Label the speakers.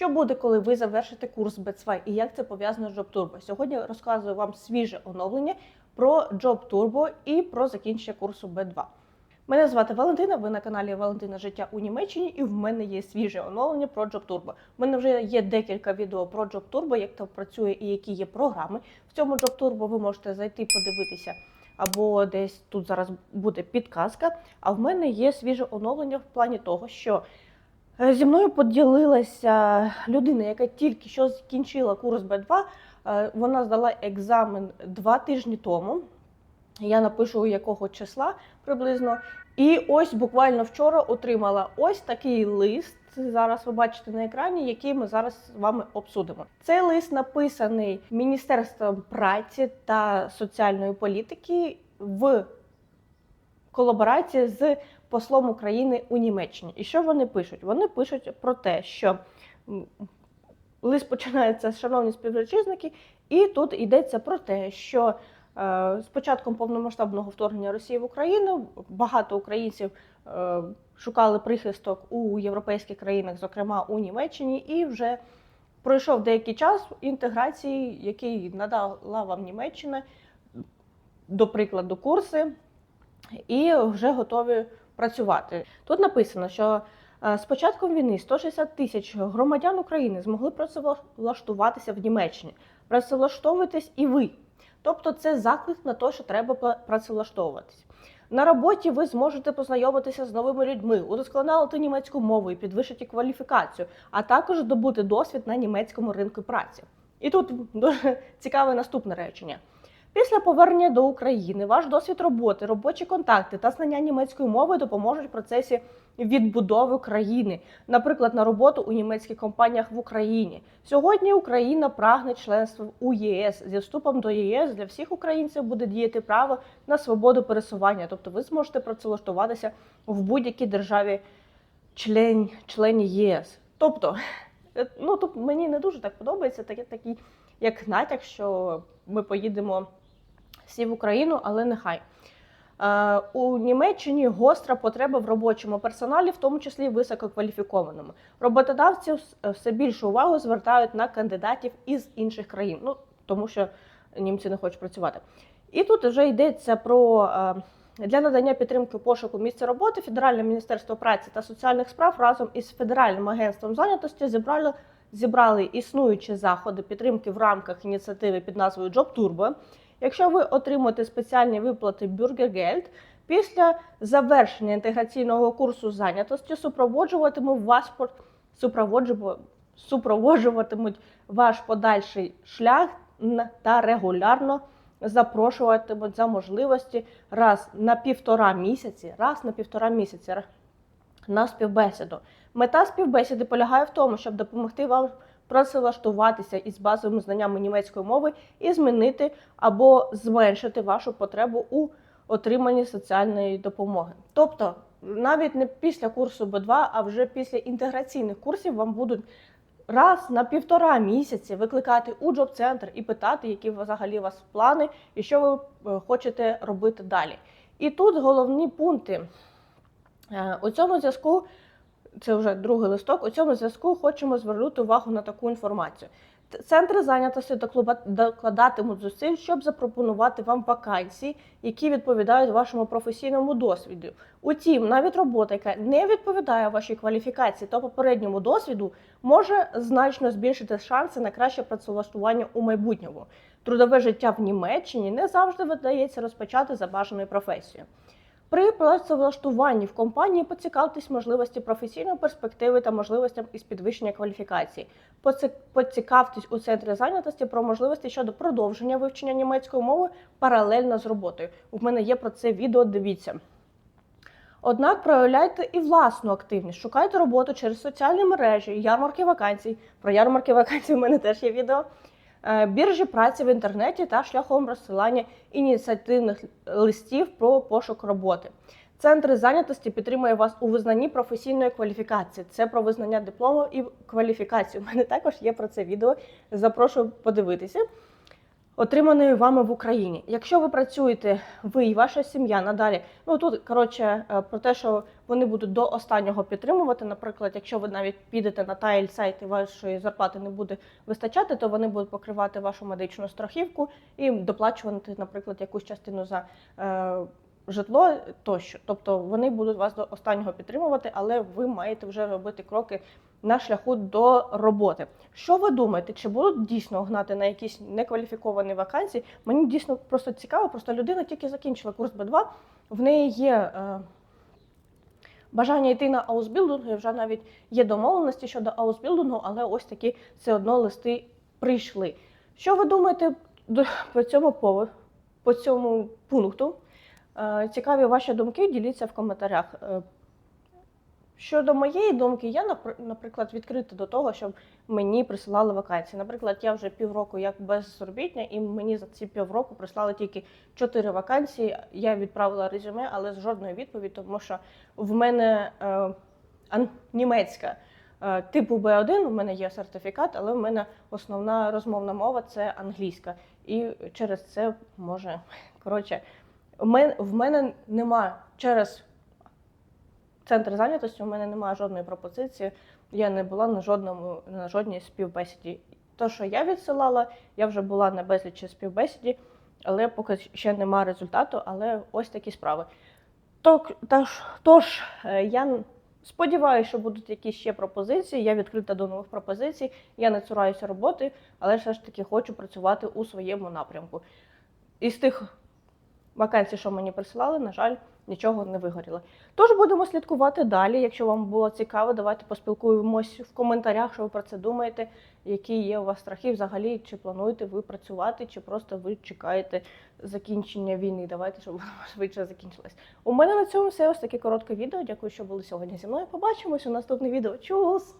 Speaker 1: Що буде, коли ви завершите курс B2 і як це пов'язано з Job Turbo? Сьогодні розказую вам свіже оновлення про Job Turbo і про закінчення курсу B2. Мене звати Валентина. Ви на каналі Валентина Життя у Німеччині, і в мене є свіже оновлення про Job Turbo. У мене вже є декілька відео про Job Turbo, як то працює і які є програми. В цьому Job Turbo ви можете зайти подивитися. Або десь тут зараз буде підказка. А в мене є свіже оновлення в плані того, що зі мною поділилася людина, яка тільки що закінчила курс Б2. Е, Вона здала екзамен два тижні тому. Я напишу якого числа приблизно. І ось буквально вчора отримала ось такий лист. Зараз ви бачите на екрані, який ми зараз з вами обсудимо. Цей лист написаний Міністерством праці та соціальної політики в колаборації з послом України у Німеччині. І що вони пишуть? Вони пишуть про те, що лист починається шановні співвітчизники, і тут йдеться про те, що е, з початком повномасштабного вторгнення Росії в Україну багато українців е, шукали прихисток у європейських країнах, зокрема у Німеччині, і вже пройшов деякий час інтеграції, який надала вам Німеччина, до прикладу, курси, і вже готові працювати. Тут написано, що е, з початком війни 160 тисяч громадян України змогли працевлаштуватися в Німеччині. Працевлаштовуйтесь і ви. Тобто це заклик на те, що треба працевлаштовуватись. На роботі ви зможете познайомитися з новими людьми, удосконалити німецьку мову і підвищити кваліфікацію, а також здобути досвід на німецькому ринку праці. І тут дуже цікаве наступне речення. Після повернення до України ваш досвід роботи, робочі контакти та знання німецької мови допоможуть в процесі відбудови країни, наприклад, на роботу у німецьких компаніях в Україні. Сьогодні Україна прагне членства у ЄС. Зі вступом до ЄС для всіх українців буде діяти право на свободу пересування. Тобто ви зможете працевлаштуватися в будь-якій державі член, члені ЄС. Тобто, ну тут мені не дуже так подобається, таке такий як натяк, що ми поїдемо всі в Україну, але нехай. Е, У Німеччині гостра потреба в робочому персоналі, в тому числі висококваліфікованому. Роботодавці все більшу увагу звертають на кандидатів із інших країн, ну тому що німці не хочуть працювати. І тут вже йдеться про е, для надання підтримки пошуку місця роботи Федеральне міністерство праці та соціальних справ разом із Федеральним агентством зайнятості зібрали зібрали існуючі заходи підтримки в рамках ініціативи під назвою Job Turbo. Якщо ви отримуєте спеціальні виплати Bürgergeld, після завершення інтеграційного курсу зайнятості супроводжуватиме вас супроводжуватимуть ваш подальший шлях та регулярно запрошуватимуть за можливості раз на півтора місяці, раз на півтора місяці на співбесіду. Мета співбесіди полягає в тому, щоб допомогти вам працевлаштуватися із базовими знаннями німецької мови і змінити або зменшити вашу потребу у отриманні соціальної допомоги. Тобто, навіть не після курсу Б2, а вже після інтеграційних курсів вам будуть раз на півтора місяці викликати у джоб-центр і питати, які взагалі у вас плани і що ви е, хочете робити далі. І тут головні пункти. Е, У цьому зв'язку це вже другий листок. У цьому зв'язку хочемо звернути увагу на таку інформацію. Центри зайнятості докладатимуть зусиль, щоб запропонувати вам вакансії, які відповідають вашому професійному досвіду. Утім, навіть робота, яка не відповідає вашій кваліфікації та попередньому досвіду, може значно збільшити шанси на краще працевлаштування у майбутньому. Трудове життя в Німеччині не завжди видається розпочати за бажаною професією. При працевлаштуванні в компанії поцікавтесь можливості професійної перспективи та можливостям із підвищення кваліфікації. Поцікавтесь у центрі зайнятості про можливості щодо продовження вивчення німецької мови паралельно з роботою. У мене є про це відео. Дивіться. Однак проявляйте і власну активність. Шукайте роботу через соціальні мережі, ярмарки вакансій. Про ярмарки вакансій у мене теж є відео. Е, Біржі праці в інтернеті та шляхом розсилання ініціативних листів про пошук роботи. Центр зайнятості підтримує вас у визнанні професійної кваліфікації. Це про визнання диплому і кваліфікацію. У мене також є про це відео. Запрошую подивитися. Отриманої вами в Україні. Якщо ви працюєте, ви і ваша сім'я надалі, ну тут коротше е, про те, що вони будуть до останнього підтримувати. Наприклад, якщо ви навіть підете на тайль сайт і вашої зарплати не буде вистачати, то вони будуть покривати вашу медичну страхівку і доплачувати, наприклад, якусь частину за. Е, Житло тощо, тобто вони будуть вас до останнього підтримувати, але ви маєте вже робити кроки на шляху до роботи. Що ви думаєте, чи будуть дійсно гнати на якісь некваліфіковані вакансії? Мені дійсно просто цікаво, просто людина тільки закінчила курс Б2, в неї є е, бажання йти на аусбілдинг, і вже навіть є домовленості щодо аусбілдингу, але ось такі все одно листи прийшли. Що ви думаєте по цьому поводу, по цьому пункту? Е, Цікаві ваші думки, діліться в коментарях. Щодо моєї думки, я, напр- наприклад, відкрита до того, щоб мені присилали вакансії. Наприклад, я вже півроку як безробітня, і мені за ці півроку прислали тільки чотири вакансії. Я відправила резюме, але з жодної відповіді, тому що в мене е, німецька е, типу B1, у мене є сертифікат, але в мене основна розмовна мова це англійська. І через це може коротше, в мене, в мене нема через центр зайнятості, у мене немає жодної пропозиції. Я не була на жодному на жодній співбесіді. То, що я відсилала, я вже була на безлічі співбесіді, але поки ще немає результату. Але ось такі справи. Тож, тож, е, я сподіваюся, що будуть якісь ще пропозиції. Я відкрита до нових пропозицій. Я не цураюся роботи, але все ж таки хочу працювати у своєму напрямку. Із тих вакансій, що мені присилали, на жаль, нічого не вигоріло. Тож будемо слідкувати далі. Якщо вам було цікаво, давайте поспілкуємось в коментарях, що ви про це думаєте, які є у вас страхи взагалі, чи плануєте ви працювати, чи просто ви чекаєте закінчення війни. Давайте, щоб воно швидше закінчилось. У мене на цьому все. Ось таке коротке відео. Дякую, що були сьогодні зі мною. Побачимось у наступне відео. Чус!